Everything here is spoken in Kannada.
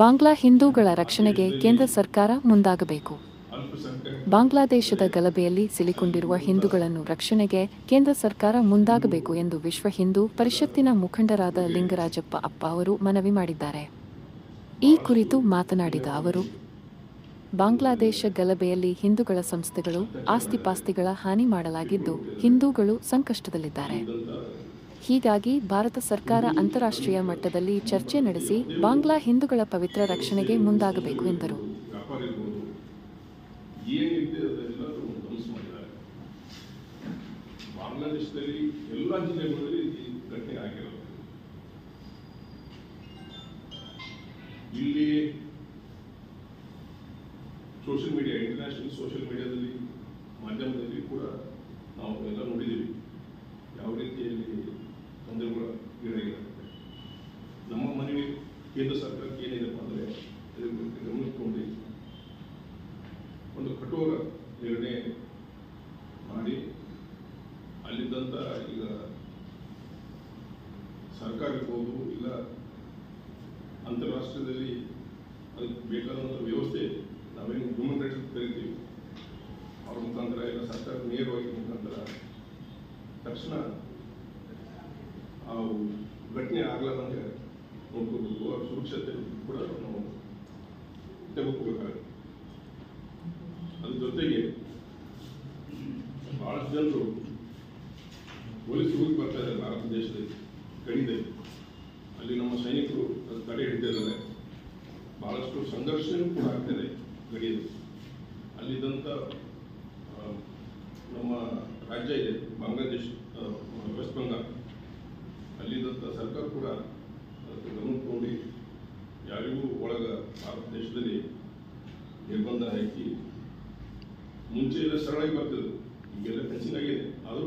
ಬಾಂಗ್ಲಾ ಹಿಂದೂಗಳ ರಕ್ಷಣೆಗೆ ಕೇಂದ್ರ ಸರ್ಕಾರ ಮುಂದಾಗಬೇಕು. ಬಾಂಗ್ಲಾದೇಶದ ಗಲಭೆಯಲ್ಲಿ ಸಿಲುಕೊಂಡಿರುವ ಹಿಂದೂಗಳನ್ನು ರಕ್ಷಣೆಗೆ ಕೇಂದ್ರ ಸರ್ಕಾರ ಮುಂದಾಗಬೇಕು ಎಂದು ವಿಶ್ವ ಹಿಂದೂ ಪರಿಷತ್ತಿನ ಮುಖಂಡರಾದ ಲಿಂಗರಾಜಪ್ಪ ಅಪ್ಪ ಅವರು ಮನವಿ ಮಾಡಿದ್ದಾರೆ. ಈ ಕುರಿತು ಮಾತನಾಡಿದ ಅವರು, ಬಾಂಗ್ಲಾದೇಶ ಗಲಭೆಯಲ್ಲಿ ಹಿಂದೂಗಳ ಸಂಸ್ಥೆಗಳು ಆಸ್ತಿಪಾಸ್ತಿಗಳ ಹಾನಿ ಮಾಡಲಾಗಿದ್ದು ಹಿಂದೂಗಳು ಸಂಕಷ್ಟದಲ್ಲಿದ್ದಾರೆ. ಹೀಗಾಗಿ ಭಾರತ ಸರ್ಕಾರ ಅಂತಾರಾಷ್ಟ್ರೀಯ ಮಟ್ಟದಲ್ಲಿ ಚರ್ಚೆ ನಡೆಸಿ ಬಾಂಗ್ಲಾ ಹಿಂದೂಗಳ ಪವಿತ್ರ ರಕ್ಷಣೆಗೆ ಮುಂದಾಗಬೇಕು ಎಂದರು. ಎಲ್ಲ ಜಿಲ್ಲೆಗಳಲ್ಲಿ ಈ ಇಲ್ಲಿ ಸೋಷಿಯಲ್ ಮೀಡಿಯಾ, ಇಂಟರ್ನ್ಯಾಷನಲ್ ಸೋಷಿಯಲ್ ಮೀಡಿಯಾದಲ್ಲಿ ಮಾಧ್ಯಮದಲ್ಲಿ ಕೂಡ ನಾವು ಎಲ್ಲ ನೋಡಿದ್ದೀವಿ. ಕೇಂದ್ರ ಸರ್ಕಾರಕ್ಕೆ ಏನಿದೆಪ್ಪ ಅಂದರೆ ಗಮನಿಸಿಕೊಂಡು ಒಂದು ಕಠೋರ ನಿರ್ಣಯ ಮಾಡಿ ಅಲ್ಲಿದ್ದಂಥ ಈಗ ಸರ್ಕಾರ ಇರ್ಬೋದು ಇಲ್ಲ ಅಂತಾರಾಷ್ಟ್ರೀಯದಲ್ಲಿ ಅದಕ್ಕೆ ಬೇಕಾದಂಥ ವ್ಯವಸ್ಥೆ ನಾವೇನು ಹ್ಯೂಮನ್ ರೈಟ್ಸ್ ಕರಿತೀವಿ. ಅವ್ರ ಮುಖಾಂತರ ಇಲ್ಲ ಸರ್ಕಾರ ನೇರವಾಗಿ ಮುಖಾಂತರ ತಕ್ಷಣ ಆ ಘಟನೆ ಆಗ್ಲಾರ್ದಂಗೆ ನೋಡ್ಕೋಬೇಕು ಸುರಕ್ಷತೆ ಕೂಡ ನಾವು ತೆಗೆದುಕೋಬೇಕಾಗುತ್ತೆ ಅದ್ರ ಜೊತೆಗೆ ಬಹಳಷ್ಟು ಜನರು ಪೊಲೀಸ್ ಹೋಗಿ ಬರ್ತಾ ಇದ್ದಾರೆ ಭಾರತ ದೇಶದಲ್ಲಿ ಕಡಿದೆ ಅಲ್ಲಿ ನಮ್ಮ ಸೈನಿಕರು ಅದು ತಡೆ ಹಿಡಿದಿದ್ದಾರೆ ಬಹಳಷ್ಟು ಸಂಘರ್ಷನೂ ಕೂಡ ಆಗ್ತಿದೆ ಗಡಿಯಲ್ಲಿ ಅಲ್ಲಿದ್ದಂಥ ನಮ್ಮ ರಾಜ್ಯ ಇದೆ ಬಾಂಗ್ಲಾದೇಶ್ ವೆಸ್ಟ್ ಬಂಗಾಳ ಅಲ್ಲಿದ್ದಂಥ ಸರ್ಕಾರ ಕೂಡ ದೇಶದಲ್ಲಿ ನಿರ್ಬಂಧ ಹಾಕಿ ಮುಂಚೆ ಎಲ್ಲ ಸರಳಾಗಿ ಬರ್ತಿದ್ರು ಈಗೆಲ್ಲ ಆಗಿದೆ. ಆದರೂ